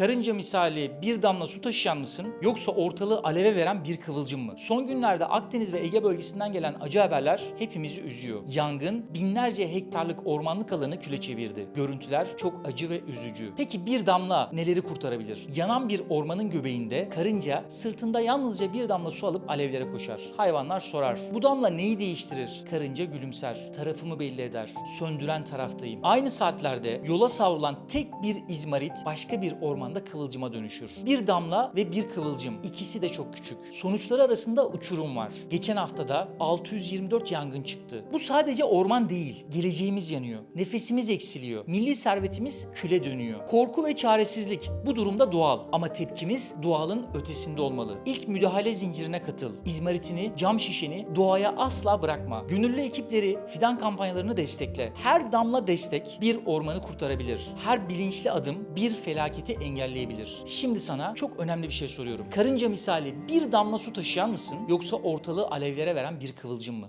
Karınca misali bir damla su taşıyan mısın yoksa ortalığı aleve veren bir kıvılcım mı? Son günlerde Akdeniz ve Ege bölgesinden gelen acı haberler hepimizi üzüyor. Yangın binlerce hektarlık ormanlık alanı küle çevirdi. Görüntüler çok acı ve üzücü. Peki bir damla neleri kurtarabilir? Yanan bir ormanın göbeğinde karınca sırtında yalnızca bir damla su alıp alevlere koşar. Hayvanlar sorar. Bu damla neyi değiştirir? Karınca gülümser. Tarafımı belli eder. Söndüren taraftayım. Aynı saatlerde yola savrulan tek bir izmarit başka bir ormanda kıvılcıma dönüşür. Bir damla ve bir kıvılcım. İkisi de çok küçük. Sonuçları arasında uçurum var. Geçen haftada 624 yangın çıktı. Bu sadece orman değil. Geleceğimiz yanıyor. Nefesimiz eksiliyor. Milli servetimiz küle dönüyor. Korku ve çaresizlik bu durumda doğal. Ama tepkimiz doğalın ötesinde olmalı. İlk müdahale zincirine katıl. İzmaritini, cam şişeni doğaya asla bırakma. Gönüllü ekipleri, fidan kampanyalarını destekle. Her damla destek bir ormanı kurtarabilir. Her bilinçli adım bir felaketi engelleyebilir. Şimdi sana çok önemli bir şey soruyorum. Karınca misali bir damla su taşıyan mısın yoksa ortalığı alevlere veren bir kıvılcım mı?